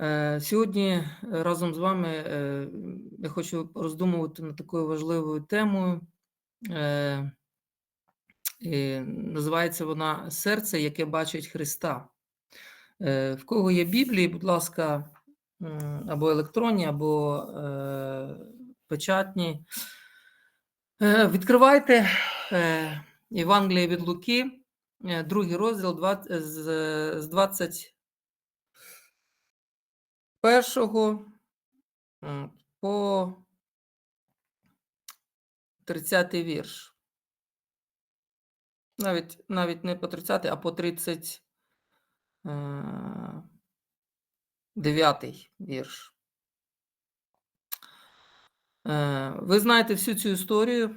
Е, Сьогодні разом з вами е, я хочу роздумувати над такою важливою темою. Е, Називається вона Серце, яке бачить Христа. Е, В кого є Біблії, будь ласка, або електронні, або е, печатні. Е, Відкривайте е, Євангеліє від Луки, е, другий розділ з 20 першого по 30 вірш. Навіть, навіть не по 30, а по 39 вірш. Е, Ви знаєте всю цю історію,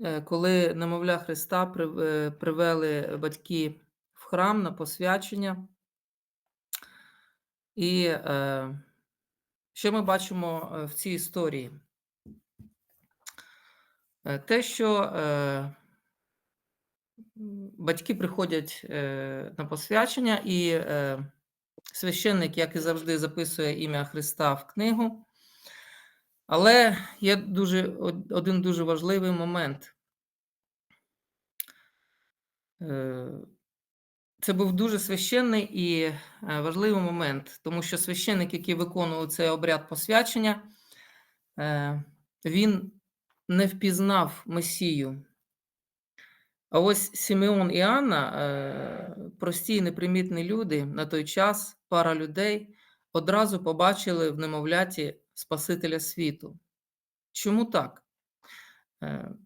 е, коли немовля Христа е, привели батьки в храм на посвячення. І е, що ми бачимо е, в цій історії? Е, Те, що е, батьки приходять е, на посвячення, і е, священник, як і завжди, записує ім'я Христа в книгу. Але є дуже, один дуже важливий момент. Е, Це був дуже священний і е, важливий момент, тому що священник, який виконував цей обряд посвячення, е, він не впізнав Месію. А ось Симеон і Анна, е, прості і непримітні люди, на той час пара людей одразу побачили в немовляті Спасителя світу. Чому так?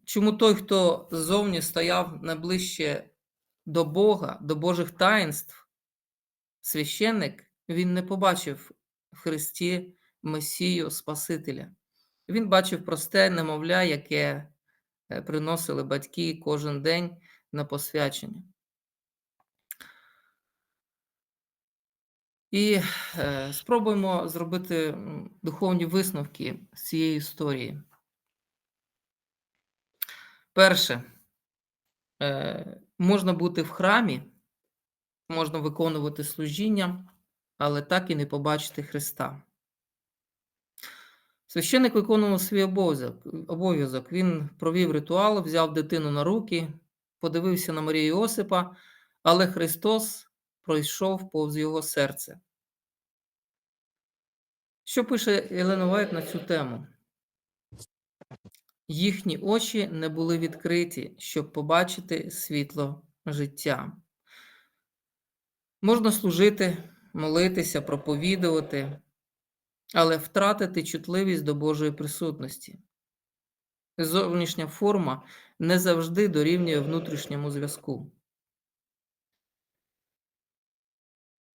Чому той, хто ззовні стояв найближче до Бога, до Божих таїнств, священник, він не побачив в Христі Месію Спасителя. Він бачив просте немовля, яке е, приносили батьки кожен день на посвячення. І е, спробуємо зробити духовні висновки з цієї історії. Перше, можна бути в храмі, можна виконувати служіння, але так і не побачити Христа. Священник виконував свій обов'язок. Він провів ритуал, взяв дитину на руки, подивився на Марію Йосипа, але Христос пройшов повз його серце. Що пише Єлена Вайт на цю тему? Їхні очі не були відкриті, щоб побачити світло життя. Можна служити, молитися, проповідувати, але втратити чутливість до Божої присутності. Зовнішня форма не завжди дорівнює внутрішньому зв'язку.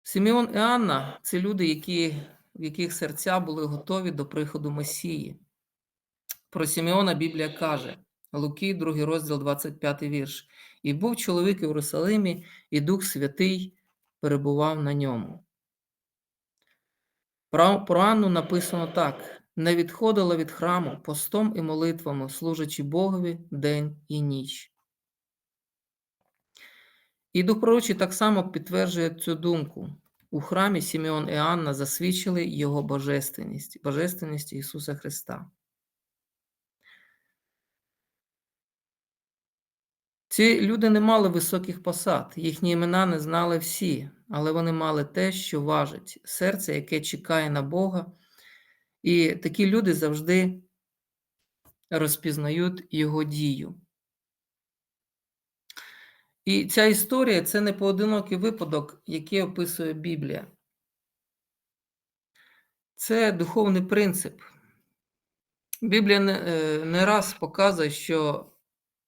Симеон і Анна це люди, які, в яких серця були готові до приходу Месії. Про Симеона Біблія каже, Луки, 2 розділ, 25 вірш. І був чоловік в Єрусалимі, і Дух Святий перебував на ньому. Про Анну написано так: не відходила від храму постом і молитвами, служачи Богові день і ніч. І Дух Пророчий так само підтверджує цю думку. У храмі Сімеон і Анна засвідчили його божественність, божественність Ісуса Христа. Ці люди не мали високих посад, їхні імена не знали всі, але вони мали те, що важить серце, яке чекає на Бога. І такі люди завжди розпізнають Його дію. І ця історія це не поодинокий випадок, який описує Біблія. Це духовний принцип. Біблія не, е, раз показує, що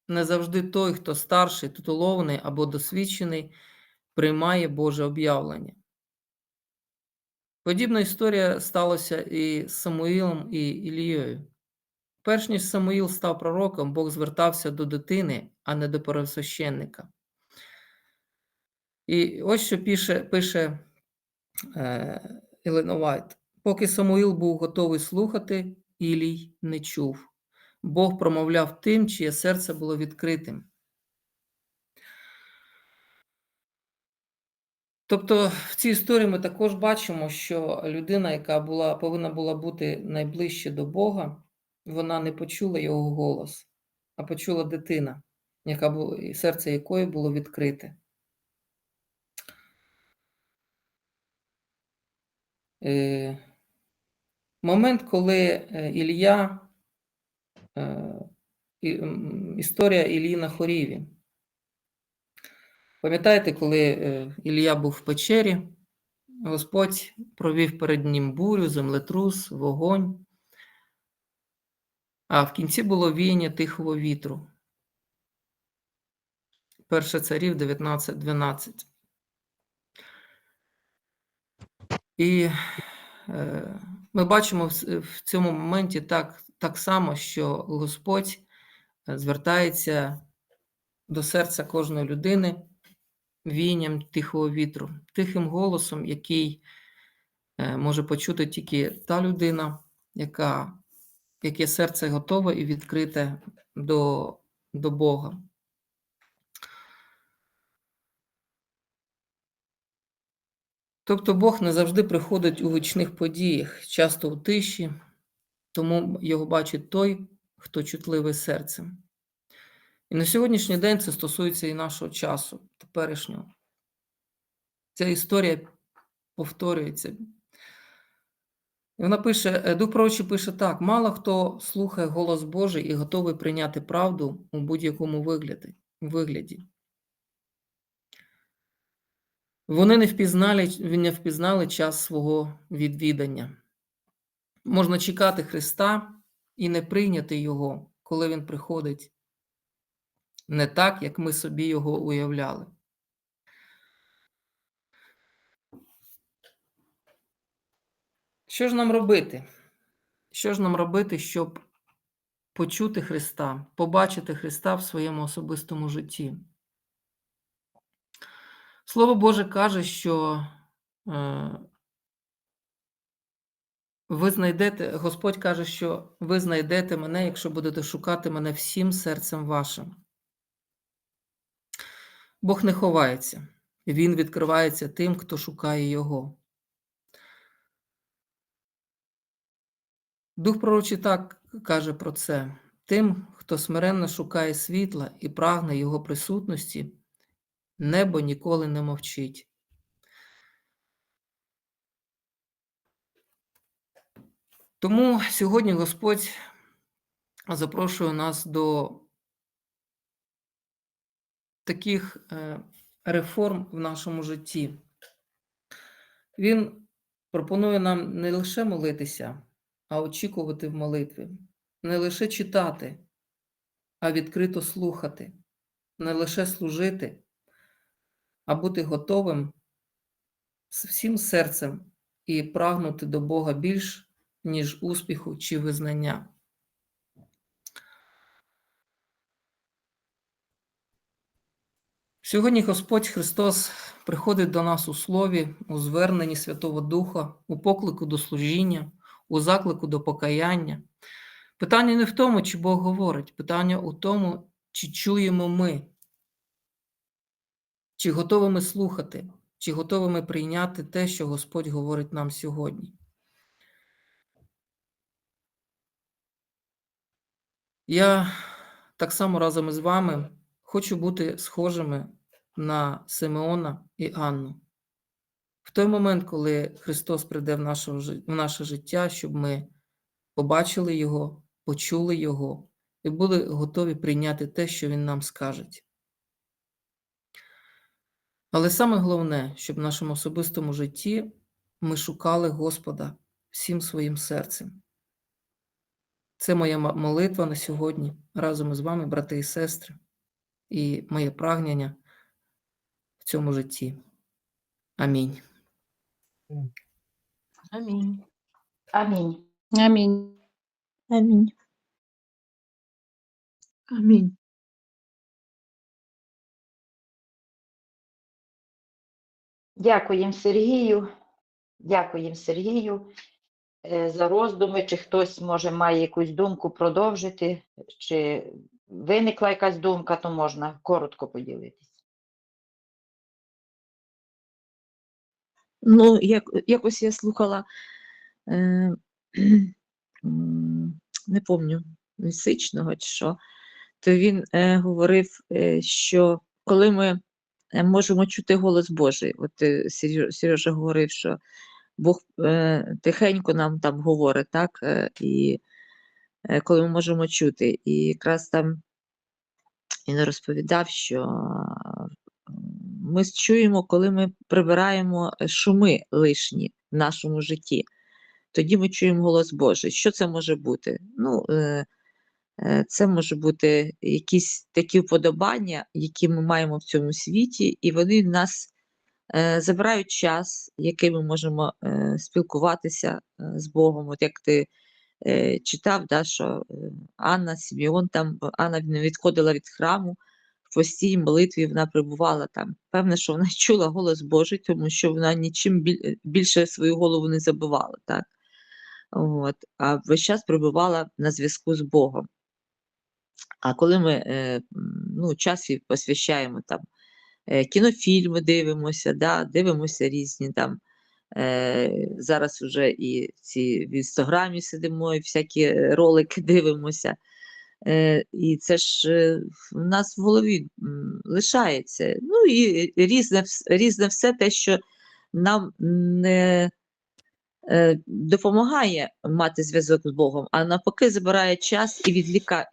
не завжди той, хто старший, титулований або досвідчений, приймає Боже об'явлення. Подібна історія сталася і з Самуїлом і Ілією. Перш ніж Самуїл став пророком, Бог звертався до дитини, а не до первосвященника. І ось що пише, пише е, Елена. Поки Самуїл був готовий слухати, Ілій не чув. Бог промовляв тим, чиє серце було відкритим. Тобто в цій історії ми також бачимо, що людина, яка була, повинна була бути найближче до Бога, вона не почула його голос, а почула дитина, яка була, серце якої було відкрите. Е, момент, коли е, Ілля, історія Іллі на Хоріві. Пам'ятаєте, коли е, Ілля був в печері, Господь провів перед ним бурю, землетрус, вогонь, а в кінці було віяння тихого вітру. Перше царів 19.12. І е, ми бачимо в цьому моменті так, так само, що Господь е, звертається до серця кожної людини віянням тихого вітру, тихим голосом, який е, може почути тільки та людина, яка, яке серце готове і відкрите до, до Бога. Тобто Бог не завжди приходить у гучних подіях, часто у тиші, тому його бачить той, хто чутливий серцем. І на сьогоднішній день це стосується і нашого часу, теперішнього. Ця історія повторюється. І вона пише, е, Дух пророчий пише так: мало хто слухає голос Божий і готовий прийняти правду у будь-якому вигляді. вигляді. Вони не впізнали, не впізнали час свого відвідання. Можна чекати Христа і не прийняти Його, коли Він приходить не так, як ми собі його уявляли. Що ж нам робити? Що ж нам робити, щоб почути Христа, побачити Христа в своєму особистому житті? Слово Боже каже, що е, ви знайдете, Господь каже, що ви знайдете мене, якщо будете шукати мене всім серцем вашим. Бог не ховається, Він відкривається тим, хто шукає Його. Дух пророчий так каже про це: тим, хто смиренно шукає світла і прагне Його присутності, небо ніколи не мовчить. Тому сьогодні Господь запрошує нас до таких е, реформ в нашому житті. Він пропонує нам не лише молитися, а очікувати в молитві, не лише читати, а відкрито слухати, не лише служити, а бути готовим з всім серцем і прагнути до Бога більш, ніж успіху чи визнання. Сьогодні Господь Христос приходить до нас у слові, у зверненні Святого Духа, у поклику до служіння, у заклику до покаяння. Питання не в тому, чи Бог говорить, питання у тому, чи чуємо ми, чи готові ми слухати, чи готові ми прийняти те, що Господь говорить нам сьогодні. Я так само разом із вами хочу бути схожими на Симеона і Анну. В той момент, коли Христос прийде в наше, в наше життя, щоб ми побачили Його, почули Його і були готові прийняти те, що Він нам скаже. Але саме головне, щоб в нашому особистому житті ми шукали Господа всім своїм серцем. Це моя молитва на сьогодні разом із вами, брати і сестри, і моє прагнення в цьому житті. Амінь. Амінь. Амінь. Амінь. Амінь. Амінь. Дякуємо Сергію. Дякуємо Сергію за роздуми. Чи хтось може має якусь думку продовжити, чи виникла якась думка, то можна коротко поділитися. Ну, як, якось я слухала, е, не пам'ятаю, місячного чи що, то він е, говорив, е, що коли ми е, можемо чути голос Божий, от е, Сережа говорив, що Бог е, тихенько нам там говорить, так, е, і е, коли ми можемо чути. І якраз там він розповідав, що ми чуємо, коли ми прибираємо шуми лишні в нашому житті. Тоді ми чуємо голос Божий. Що це може бути? Ну, це може бути якісь такі вподобання, які ми маємо в цьому світі, і вони нас забирають час, який ми можемо е, спілкуватися е, з Богом. От як ти е, читав, да, що е, Анна Сімеон там Анна не відходила від храму в постій молитві, вона перебувала там. Певне, що вона чула голос Божий, тому що вона нічим більше свою голову не забивала. Так? От, а весь час перебувала на зв'язку з Богом. А коли ми е, ну, час посвящаємо там е, кінофільми дивимося, да, дивимося різні там. Е, зараз вже і ці в інстаграмі сидимо, і всякі е, ролики дивимося. Е, і це ж е, в нас в голові лишається. Ну і різне, різне все те, що нам не е, допомагає мати зв'язок з Богом, а навпаки забирає час і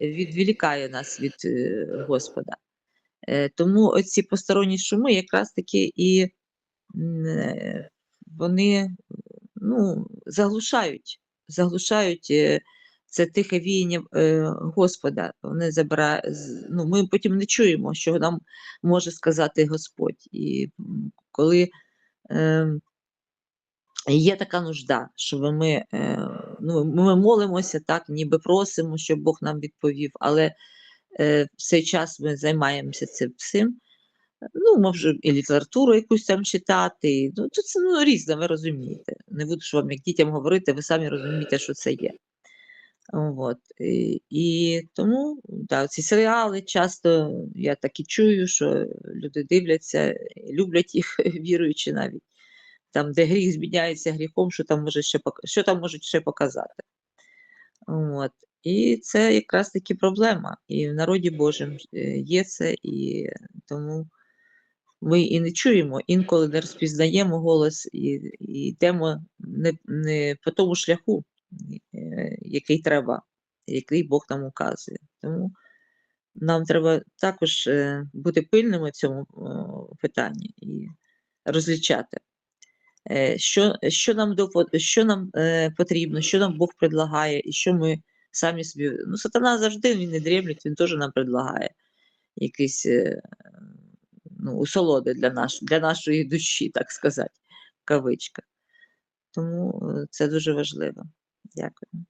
відволікає нас від е, Господа. Е, тому оці посторонні шуми якраз таки і е, вони ну, заглушають, заглушають е, це тихе віяння Господа. Вони забира... з- ну, ми потім не чуємо, що нам може сказати Господь. І коли е, є така нужда, щоб ми, ну, ми молимося, так, ніби просимо, щоб Бог нам відповів, але в цей час ми займаємося цим всім. Ну, може, і літературу якусь там читати. Ну, тут це ну, різне, ви розумієте. Не буду ж вам як дітям говорити, ви самі розумієте, що це є. От. І, і тому да, ці серіали часто я так і чую, що люди дивляться, люблять їх, віруючи навіть. Там, де гріх зміняється гріхом, що там, може ще, що там можуть ще показати. От. І це якраз таки проблема. І в народі Божому е, є це, і тому ми і не чуємо, інколи не розпізнаємо голос і, і йдемо не, не по тому шляху, е, який треба, який Бог нам указує. Тому нам треба також е, бути пильними в цьому питанні і розлічати. Що, що нам, допо- що нам потрібно, що нам Бог предлагає, і що ми самі собі. Ну, сатана завжди він не дрімлять, він теж нам предлагає якісь е, ну, усолоди для, наш, для нашої душі, так сказати, в кавичках. Тому е, це дуже важливо. Дякую.